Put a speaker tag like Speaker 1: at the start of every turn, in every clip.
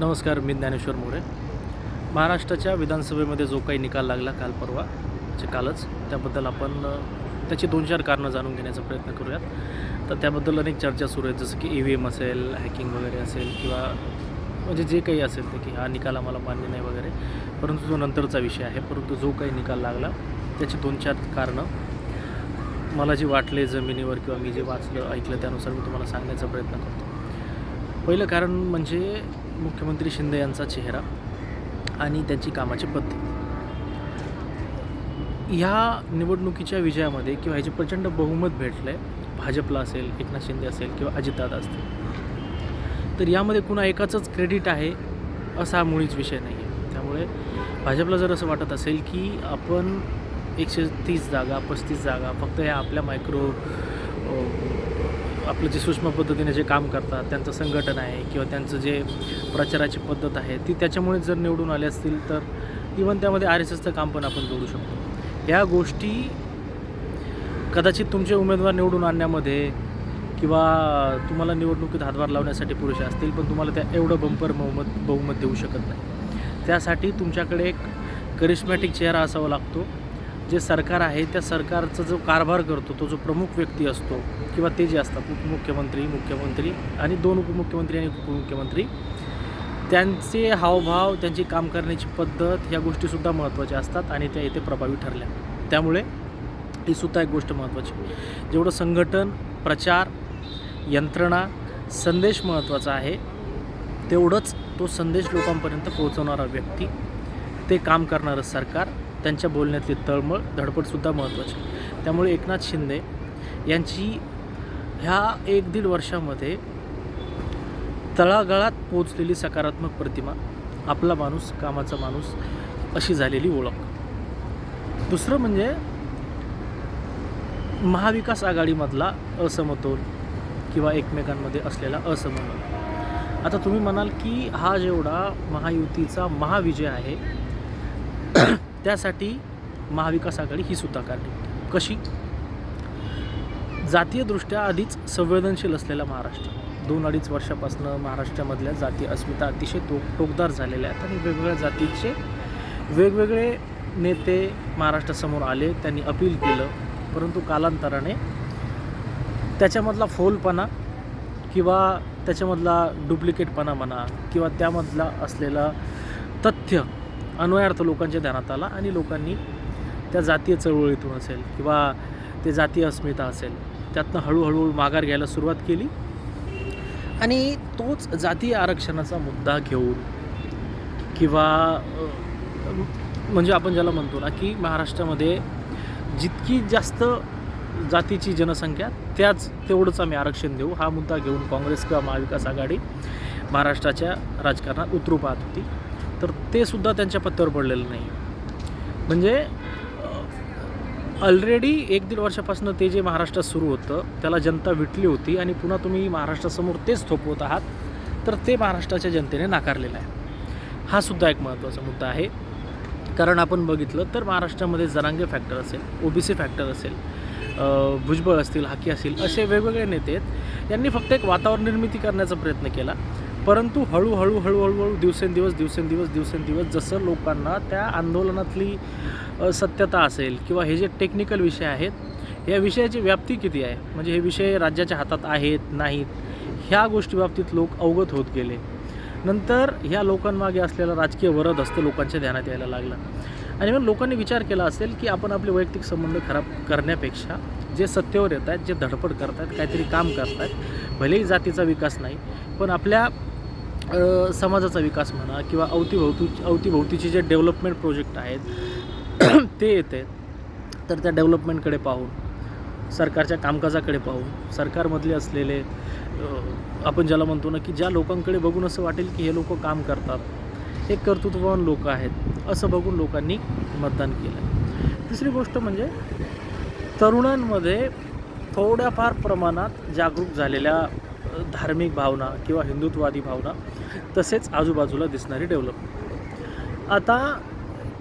Speaker 1: नमस्कार मी ज्ञानेश्वर मोरे. महाराष्ट्राच्या विधानसभेमध्ये जो काही निकाल लागला काल परवा म्हणजे कालच त्याबद्दल आपण त्याची दोन चार कारणं जाणून घेण्याचा प्रयत्न करूयात. तर त्याबद्दल अनेक चर्चा सुरू आहेत जसं की ई व्ही एम असेल हॅकिंग वगैरे असेल किंवा म्हणजे जे काही असेल ते की हा निकाल आम्हाला मान्य नाही वगैरे. परंतु तो नंतरचा विषय आहे परंतु जो काही निकाल लागला त्याची दोन चार कारणं मला जे वाटले जमिनीवर किंवा मी जे वाचलं ऐकलं त्यानुसार मी तुम्हाला सांगण्याचा प्रयत्न करतो. पहिलं कारण म्हणजे मुख्यमंत्री शिंदे यांचा चेहरा आणि त्यांची कामाची पद्धत. ह्या निवडणुकीच्या विजयामध्ये किंवा ह्याचे प्रचंड बहुमत भेटलं आहे भाजपला असेल एकनाथ शिंदे असेल किंवा अजितदादा असतील. तर यामध्ये कुणा एकाचंच क्रेडिट आहे असा हा मुळीच विषय नाही आहे त्यामुळे भाजपला जर असं वाटत असेल की आपण एकशे तीस जागा पस्तीस जागा फक्त ह्या आपल्या मायक्रो आपलं जे सूक्ष्म पद्धतीने जे काम करतात त्यांचं संघटन आहे किंवा त्यांचं जे प्रचाराची पद्धत आहे ती त्याच्यामुळे जर निवडून आले असतील तर इवन त्यामध्ये आर एस एसचं काम पण आपण जोडू शकतो. या गोष्टी कदाचित तुमचे उमेदवार निवडून आणण्यामध्ये किंवा तुम्हाला निवडणुकीत हातभार लावण्यासाठी पुरेसे असतील पण तुम्हाला त्या एवढं बंपर बहुमत बहुमत देऊ शकत नाही. त्यासाठी तुमच्याकडे एक करिश्मॅटिक चेहरा असावा लागतो. जे सरकार आहे त्या सरकारचा जो कारभार करतो तो जो प्रमुख व्यक्ती असतो किंवा ते जे असतात उपमुख्यमंत्री मुख्यमंत्री आणि दोन उपमुख्यमंत्री आणि उपमुख्यमंत्री त्यांचे हावभाव त्यांची काम करण्याची पद्धत ह्या गोष्टीसुद्धा महत्त्वाच्या असतात आणि त्या इथे प्रभावी ठरल्या. त्यामुळे ही सुद्धा एक गोष्ट महत्त्वाची. जेवढं संघटन प्रचार यंत्रणा संदेश महत्त्वाचा आहे तेवढंच तो संदेश लोकांपर्यंत पोहोचवणारा व्यक्ती ते काम करणारं सरकार त्यांच्या बोलण्यातली तळमळ धडपडसुद्धा महत्त्वाची त्यामुळे एकनाथ शिंदे यांची ह्या एक दीड वर्षामध्ये तळागाळात पोचलेली सकारात्मक प्रतिमा आपला माणूस कामाचा माणूस अशी झालेली ओळख. दुसरं म्हणजे महाविकास आघाडीमधला असमतोल किंवा एकमेकांमध्ये असलेला असमतोल. आता तुम्ही म्हणाल की हा जेवढा महायुतीचा महाविजय आहे त्यासाठी महाविकास आघाडी ही सुद्धा काढली. कशी? जातीयदृष्ट्या आधीच संवेदनशील असलेला महाराष्ट्र. दोन अडीच वर्षापासून महाराष्ट्रामधल्या जाती अस्मिता अतिशय तो टोकदार झालेल्या आहेत आणि वेगवेगळ्या जातीचे वेगवेगळे नेते महाराष्ट्रासमोर आले त्यांनी अपील केलं परंतु कालांतराने त्याच्यामधला फोलपणा किंवा त्याच्यामधला डुप्लिकेटपणा म्हणा किंवा त्यामधला असलेला तथ्य अन्वयार्थ लोकांच्या ध्यानात आला आणि लोकांनी त्या जातीय चळवळीतून असेल किंवा ते जातीय अस्मिता असेल त्यातनं हळूहळू माघार घ्यायला सुरुवात केली. आणि तोच जातीय आरक्षणाचा मुद्दा घेऊन किंवा म्हणजे आपण ज्याला म्हणतो ना की महाराष्ट्रामध्ये जितकी जास्त जातीची जनसंख्या त्याच तेवढंच आम्ही आरक्षण देऊ. हा मुद्दा घेऊन काँग्रेस किंवा महाविकास आघाडी महाराष्ट्राच्या राजकारणात उतरू पाहत होती. तर ते सुद्धा त्यांच्या पत्त्यावर पडलेलं नाही. म्हणजे ऑलरेडी एक दीड वर्षापासून ते जे महाराष्ट्रात सुरू होतं त्याला जनता विटली होती आणि पुन्हा तुम्ही महाराष्ट्रासमोर तेच थोपवत आहात तर ते महाराष्ट्राच्या जनतेने नाकारलेलं आहे. हा सुद्धा एक महत्त्वाचा मुद्दा आहे. कारण आपण बघितलं तर महाराष्ट्रामध्ये जरांगे फॅक्टर असेल ओबीसी फॅक्टर असेल भुजबळ असतील हाकी असतील असे वेगवेगळे नेते आहेत. यांनी फक्त एक वातावरण निर्मिती करण्याचा प्रयत्न केला. परंतु हळूहळू हळूहळूहळू दिवसेंदिवस दिवसेंदिवस दिवसेंदिवस जसं लोकांना त्या आंदोलनातली सत्यता असेल किंवा हे जे टेक्निकल विषय आहेत या विषयाची व्याप्ती किती आहे? म्हणजे हे विषय राज्याच्या हातात आहेत नाहीत ह्या गोष्टी बाबतीत लोक अवगत होत गेले. नंतर ह्या लोकांमागे असलेला राजकीय वरद असतं लोकांच्या ध्यानात यायला लागला. आणि मग लोकांनी विचार केला असेल की आपण आपले वैयक्तिक संबंध खराब करण्यापेक्षा जे सत्तेवर येत आहेत जे धडपड करत आहेत काहीतरी काम करत आहेत भलेही जातीचा विकास नाही पण आपल्या समाजाचा विकास म्हणा किंवा अवतीभोवती अवतीभोवतीचे जे डेव्हलपमेंट प्रोजेक्ट आहेत ते येते तर त्या डेव्हलपमेंटकडे पाहून सरकारच्या कामकाजाकडे पाहून सरकारमधले असलेले आपण ज्याला म्हणतो ना की ज्या लोकांकडे बघून असं वाटेल की हे लोक काम करतात हे कर्तृत्ववान लोक आहेत असं बघून लोकांनी मतदान केलं तिसरी गोष्ट म्हणजे तरुणांमध्ये थोड्याफार प्रमाणात जागरूक झालेल्या धार्मिक भावना किंवा हिंदुत्ववादी भावना तसेच आजूबाजूला दिसणारी डेव्हलपमेंट आता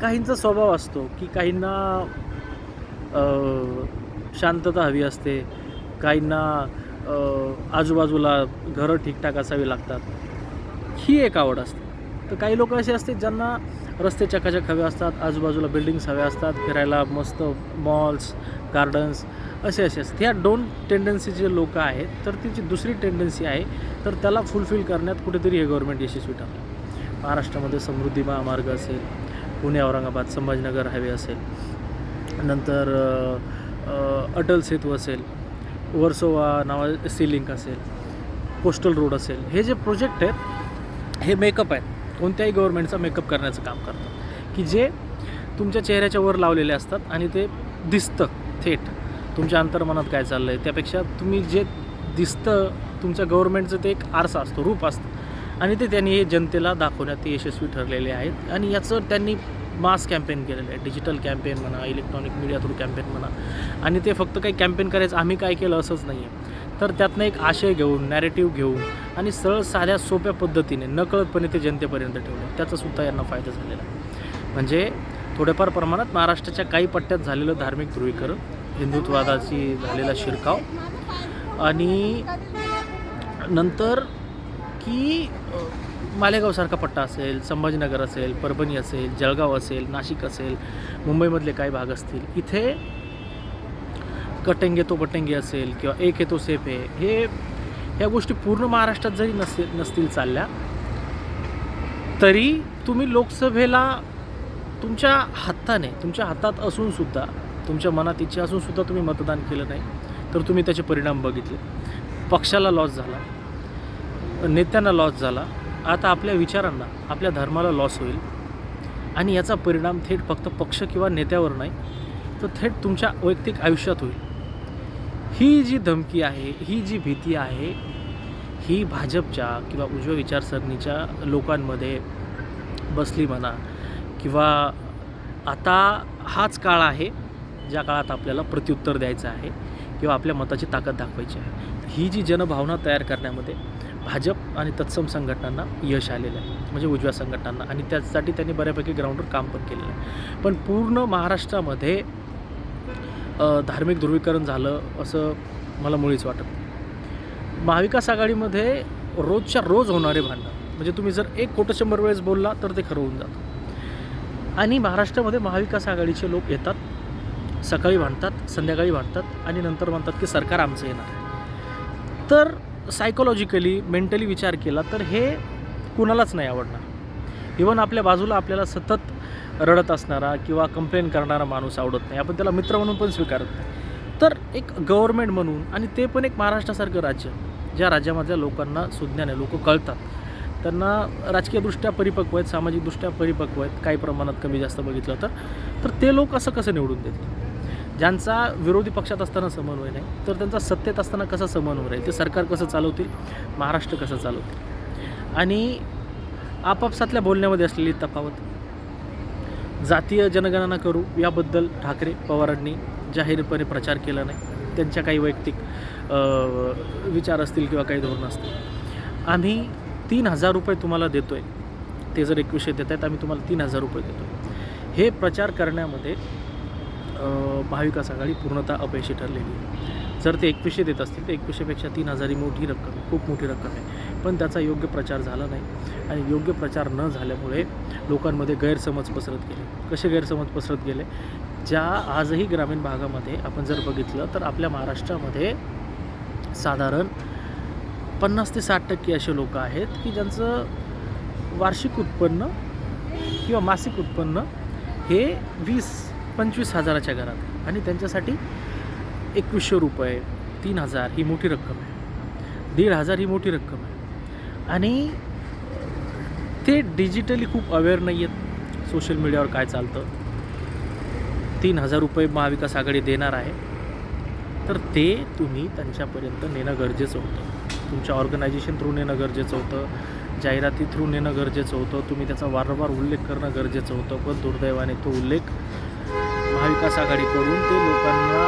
Speaker 1: काहींचा स्वभाव असतो की काहींना शांतता हवी असते काहींना आजूबाजूला घरं ठीकठाक असावी लागतात. ही एक आवड असते. तर काही लोक असे असते ज्यांना रस्ते चकाचक हवे असतात आजूबाजूला बिल्डिंग्स हवे असतात फिरायला मस्त मॉल्स गार्डन्स असे असे असतात ह्या दोन टेंडन्सी जे लोक आहेत तर तिची दुसरी टेंडन्सी आहे तर त्याला फुलफिल करण्यात कुठेतरी हे गव्हर्नमेंट यशस्वी ठरलं. महाराष्ट्रामध्ये समृद्धी महामार्ग असेल पुणे औरंगाबाद संभाजीनगर हायवे असेल नंतर अटल सेतू असेल वर्सोवा नावा सी लिंक असेल कोस्टल रोड असेल. हे जे प्रोजेक्ट आहेत हे मेकअप आहेत. कोणत्याही गव्हर्नमेंटचा मेकअप करण्याचं काम करतं. की जे तुमच्या चेहऱ्याच्या वर लावलेले असतात आणि ते दिसतं. थेट तुमच्या अंतर्मनात काय चाललं आहे त्यापेक्षा तुम्ही जे दिसतं तुमच्या गव्हर्नमेंटचं ते एक आरसा असतो रूप असतं. आणि ते त्यांनी हे जनतेला दाखवण्यात ते यशस्वी ठरलेले आहेत. आणि याचं त्यांनी मास कॅम्पेन केलेलं आहे. डिजिटल कॅम्पेन म्हणा इलेक्ट्रॉनिक मीडिया थ्रू कॅम्पेन म्हणा. आणि ते फक्त काही कॅम्पेन करायचं आम्ही काय केलं असंच नाही आहे तर त्यातनं एक आशय घेऊन नॅरेटिव्ह घेऊन आणि सरळ साध्या सोप्या पद्धतीने नकळतपणे ते जनतेपर्यंत ठेवलं. त्याचासुद्धा यांना फायदा झालेला आहे. म्हणजे थोड्याफार प्रमाणात महाराष्ट्राच्या काही पट्ट्यात झालेलं धार्मिक ध्रुवीकरण हिंदुत्ववादाची झालेला शिरकाव आणि नंतर की मालेगावसारखा पट्टा असेल संभाजीनगर असेल परभणी असेल जळगाव असेल नाशिक असेल मुंबईमधले काही भाग असतील इथे कटेंगे तो बटेंगे असेल किंवा एक आहे तो सेफ आहे हे ह्या गोष्टी पूर्ण महाराष्ट्रात जरी नसेल नसतील चालल्या तरी तुम्ही लोकसभेला तुमच्या हाताने तुमच्या हातात असूनसुद्धा तुमच्या मनात इच्छा असूनसुद्धा तुम्ही मतदान केलं नाही तर तुम्ही त्याचे परिणाम बघितले. पक्षाला लॉस झाला. नेत्यांना लॉस झाला. आता आपल्या विचारांना आपल्या धर्माला लॉस होईल. आणि याचा परिणाम थेट फक्त पक्ष किंवा नेत्यावर नाही तर थेट तुमच्या वैयक्तिक आयुष्यात होईल. ही जी धमकी आहे ही जी भीती आहे ही भाजपच्या किंवा उजव्या विचारसरणीच्या लोकांमध्ये बसली म्हणा किंवा आता हाच काळ आहे ज्या काळात आपल्याला प्रत्युत्तर द्यायचं आहे किंवा आपल्या मताची ताकद दाखवायची आहे. ही जी जनभावना तयार करण्यामध्ये भाजप आणि तत्सम संघटनांना यश आलेलं आहे म्हणजे उजव्या संघटनांना. आणि त्यासाठी त्यांनी बऱ्यापैकी ग्राउंडवर काम पण केलेलं आहे. पण पूर्ण महाराष्ट्रामध्ये धार्मिक ध्रुवीकरण झालं असं मला मुळीच वाटत महाविकास आघाडीमध्ये रोजच्या रोज होणारे भांडण म्हणजे तुम्ही जर एक खोटं शंभर वेळेस बोलला तर ते खरं होऊन जातं. आणि महाराष्ट्रामध्ये महाविकास आघाडीचे लोक येतात सकाळी भांडतात संध्याकाळी भांडतात आणि नंतर म्हणतात की सरकार आमचं येणार तर सायकोलॉजिकली मेंटली विचार केला तर हे कुणालाच नाही आवडणार. इवन आपल्या बाजूला आपल्याला सतत रडत असणारा किंवा कंप्लेन करणारा माणूस आवडत नाही. आपण त्याला मित्र म्हणून पण स्वीकारत नाही. तर एक गव्हर्मेंट म्हणून आणि ते पण एक महाराष्ट्रासारखं राज्य ज्या राज्यामधल्या लोकांना सुज्ञाने लोक कळतात. त्यांना राजकीयदृष्ट्या परिपक्व आहेत सामाजिकदृष्ट्या परिपक्व आहेत काही प्रमाणात कमी जास्त बघितलं तर. तर ते लोक असं कसं निवडून देतील? ज्यांचा विरोधी पक्षात असताना समन्वय नाही तर त्यांचा सत्तेत असताना कसा समन्वय राहील? ते सरकार कसं चालवतील? महाराष्ट्र कसं चालवतील? आणि आपापसातल्या बोलण्यामध्ये असलेली तफावत. जातीय जनगणना करू याबद्दल ठाकरे पवारांनी जाहीरपणे प्रचार केला नाही. त्यांच्या काही वैयक्तिक विचार असतील किंवा काही धोरणं असतील. आम्ही तीन हजार रुपये तुम्हाला देतो आहे ते जर एकवीसशे देत आहेत आम्ही तुम्हाला तीन हजार रुपये देतो आहे हे प्रचार करण्यामध्ये महाविकास आघाडी पूर्णतः अपयशी ठरलेली आहे. जर ते एकविशे देत असतील तर एकविशेपेक्षा तीन हजार ही मोठी रक्कम आहे खूप मोठी रक्कम आहे. पण त्याचा योग्य प्रचार झाला नाही आणि योग्य प्रचार न झाल्यामुळे लोकांमध्ये गैरसमज पसरत गेले. कसे गैरसमज पसरत गेले? ज्या आजही ग्रामीण भागामध्ये आपण जर बघितलं तर आपल्या महाराष्ट्रामध्ये साधारण पन्नास ते साठ टक्के असे लोक आहेत की ज्यांचं वार्षिक उत्पन्न किंवा मासिक उत्पन्न हे वीस पंचवीस हजाराच्या घरात आणि त्यांच्यासाठी एकवीसशे रुपये तीन हजार ही मोठी रक्कम आहे. दीड हजार ही मोठी रक्कम आहे. आणि ते डिजिटली खूप अवेअर नाही आहेत. सोशल मीडियावर काय चालतं? तीन हजार रुपये महाविकास आघाडी देणार आहे. तर ते तुम्ही त्यांच्यापर्यंत नेणं गरजेचं होतं. तुमच्या ऑर्गनायझेशन थ्रू नेणं गरजेचं होतं जाहिराती थ्रू नेणं गरजेचं होतं तुम्ही त्याचा वारंवार उल्लेख करणं गरजेचं होतं. पण दुर्दैवाने तो उल्लेख महाविकास आघाडीकडून ते लोकांना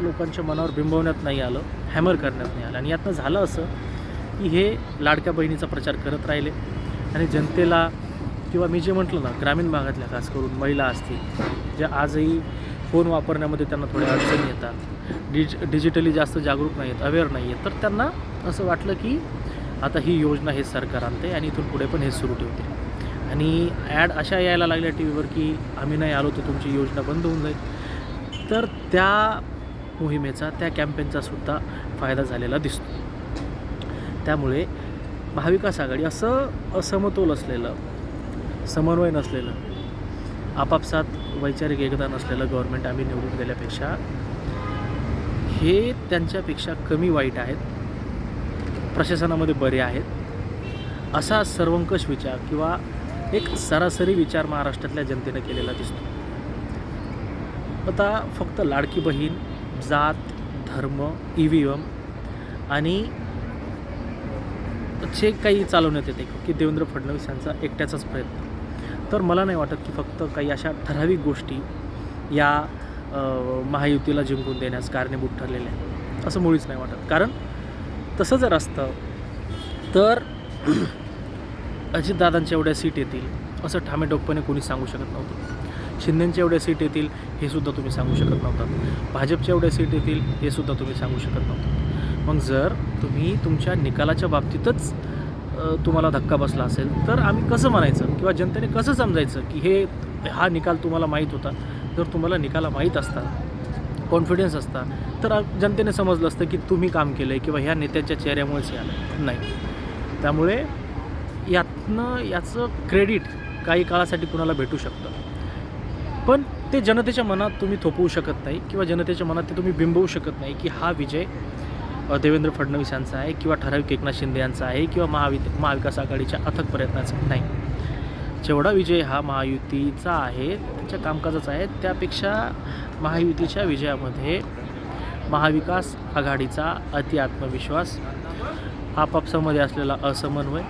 Speaker 1: लोकांच्या मनावर बिंबवण्यात नाही आलं हॅमर करण्यात नाही आलं. आणि यातनं झालं असं की हे लाडक्या बहिणीचा प्रचार करत राहिले. आणि जनतेला किंवा मी जे म्हटलं ना ग्रामीण भागातल्या खास करून महिला असतील ज्या आजही फोन वापरण्यामध्ये त्यांना थोड्या अडचणी येतात. डिज डिजिटली जास्त जागरूक नाही आहेत अवेअर नाही आहेत तर त्यांना असं वाटलं की आता ही योजना हे सरकार आणते आणि इथून पुढे पण हे सुरू ठेवते. आणि ॲड अशा यायला लागल्या टी व्हीवर की आम्ही नाही आलो तर तुमची योजना बंद होऊन जाईल. तर त्या मोहिमेचा त्या कॅम्पेनचा सुद्धा फायदा झालेला दिसतो. त्यामुळे महाविकास आघाडी असं असमतोल असलेलं समन्वय नसलेलं आपापसात वैचारिक एकता नसलेलं गव्हर्नमेंट आम्ही निवडून दिल्यापेक्षा हे त्यांच्यापेक्षा कमी वाईट आहेत. प्रशासनामध्ये बरे आहेत. असा सर्वंकष विचार किंवा एक सरासरी विचार महाराष्ट्रातल्या जनतेनं केलेला दिसतो. आता फक्त लाडकी बहीण जात धर्म ई व्ही एम आणि जे काही चालवण्यात येते की देवेंद्र फडणवीस यांचा एकट्याचाच प्रयत्न. तर मला नाही वाटत की फक्त काही अशा ठराविक गोष्टी या महायुतीला जिंकून देण्यास कारणीभूत ठरलेल्या आहेत. असं मुळीच नाही वाटत. कारण तसं जर असतं तर अजितदादांच्या एवढ्या सीट येतील असं ठामेटोकपणे कोणी सांगू शकत नव्हतं. शिंदेंच्या एवढ्या सीट येतील हे सुद्धा तुम्ही सांगू शकत नव्हता भाजपच्या एवढ्या सीट येतील हे सुद्धा तुम्ही सांगू शकत नव्हतं मग जर तुम्ही तुमच्या निकालाच्या बाबतीतच तुम्हाला धक्का बसला असेल तर आम्ही कसं म्हणायचं किंवा जनतेने कसं समजायचं की हे हा निकाल तुम्हाला माहीत होता. जर तुम्हाला निकाला माहीत असता कॉन्फिडन्स असता तर जनतेने समजलं असतं की तुम्ही काम केलं आहे किंवा ह्या नेत्यांच्या चेहऱ्यामुळेच आलं. नाही. त्यामुळे यातनं याचं क्रेडिट काही काळासाठी कुणाला भेटू शकतं. पण ते जनतेच्या मनात तुम्ही थोपवू शकत नाही किंवा जनतेच्या मनात ते तुम्ही बिंबवू शकत नाही की हा विजय देवेंद्र फडणवीस यांचा आहे किंवा ठराविक एकनाथ शिंदे यांचा आहे किंवा महावि महाविकास आघाडीच्या अथक प्रयत्नाचा नाही. जेवढा विजय हा महायुतीचा आहे त्यांच्या कामकाजाचा आहे त्यापेक्षा महायुतीच्या विजयामध्ये महाविकास आघाडीचा अति आत्मविश्वास आपापसामध्ये असलेला असमन्वय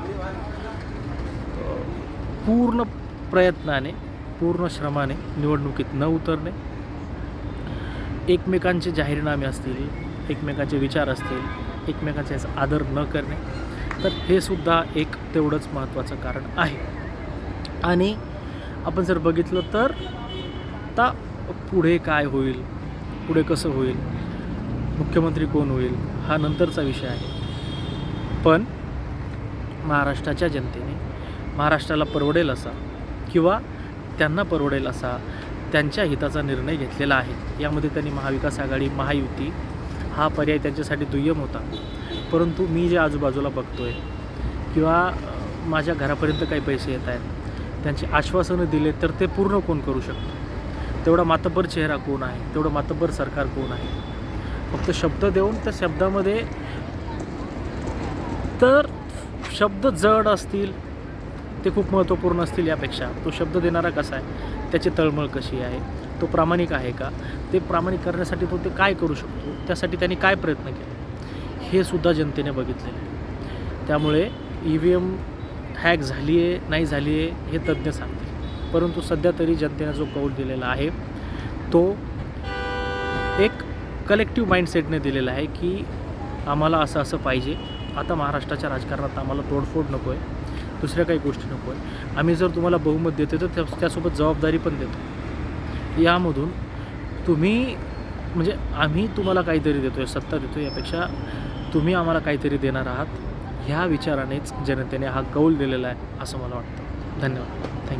Speaker 1: पूर्ण प्रयत्नाने पूर्ण श्रमाने निवडणुकीत न उतरणे एकमेकांचे जाहीरनामे असतील एकमेकाचे विचार असतील एकमेकाचे याचा आदर न करणे तर हे सुद्धा एक तेवढंच महत्त्वाचं कारण आहे. आणि आपण जर बघितलं तर आता पुढे काय होईल पुढे कसं होईल मुख्यमंत्री कोण होईल हा नंतरचा विषय आहे. पण महाराष्ट्राच्या जनतेने महाराष्ट्राला परवडेल असा किंवा त्यांना परवडेल असा त्यांच्या हिताचा निर्णय घेतलेला आहे. यामध्ये त्यांनी महाविकास आघाडी महायुती हा पर्याय त्यांच्यासाठी दुय्यम होता. परंतु मी जे आजूबाजूला बघतो आहे किंवा माझ्या घरापर्यंत काही पैसे येत आहेत त्यांची आश्वासनं दिले तर ते पूर्ण कोण करू शकतो? तेवढा मातब्बर चेहरा कोण आहे? तेवढं मातब्बर सरकार कोण आहे? फक्त शब्द देऊन त्या शब्दामध्ये तर शब्द जड असतील ते खूप महत्त्वपूर्ण असतील यापेक्षा. तो शब्द देणारा कसा आहे? त्याची तळमळ कशी आहे? तो प्रामाणिक आहे का? ते प्रामाणिक करण्यासाठी तो ते काय करू शकतो? त्यासाठी त्यांनी काय प्रयत्न केले? हे सुद्धा जनतेने बघितलेलं आहे. त्यामुळे ई व्ही एम हॅक झाली आहे नाही झाली आहे हे तज्ज्ञ सांगतील. परंतु सध्या तरी जनतेने जो कौल दिलेला आहे तो एक कलेक्टिव्ह माइंडसेटने दिलेला आहे की आम्हाला असं असं पाहिजे. आता महाराष्ट्राच्या राजकारणात आम्हाला तोडफोड नको आहे दुसऱ्या काही गोष्टी नको आहे आम्ही जर तुम्हाला बहुमत देतो तर त्यासोबत जबाबदारी पण देतो यामधून तुम्ही म्हणजे आम्ही तुम्हाला काहीतरी देतो आहे सत्ता देतो यापेक्षा तुम्ही आम्हाला काहीतरी देणार आहात. ह्या विचारानेच जनतेने हा कौल दिलेला आहे असं मला वाटतं. धन्यवाद. थँक्यू